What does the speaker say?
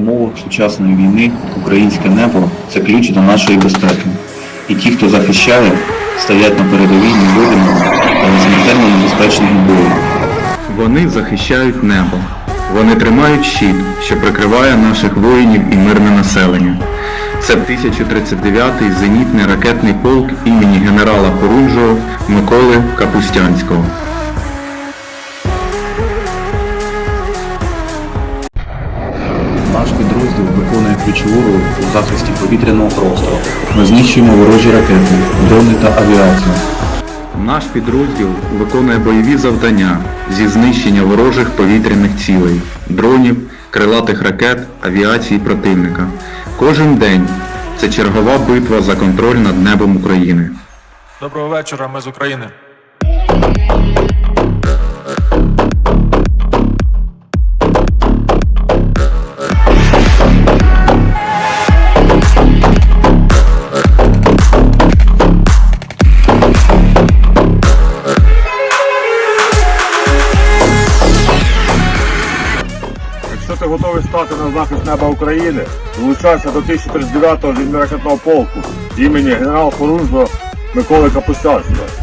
умовах сучасної війни українське небо це ключ до нашої безпеки. І ті, хто захищає, стоять на передовій невидимого, але смертельно небезпечного бою. Вони захищають небо. Вони тримають щит, що прикриває наших воїнів і мирне населення. Це 1039-й зенітний ракетний полк імені генерала Хорунжого Миколи Капустянського. Ключову роль у захисті повітряного простору. Ми знищуємо ворожі ракети, дрони та авіацію. Наш підрозділ виконує бойові завдання зі знищення ворожих повітряних цілей, дронів, крилатих ракет, авіації противника. Кожен день це чергова битва за контроль над небом України. Доброго вечора, ми з України. Якщо ти готовий стати на захист неба України, долучайся до 1039-го зенітно-ракетного полку імені генерала Хорунжого Миколи Капустянського.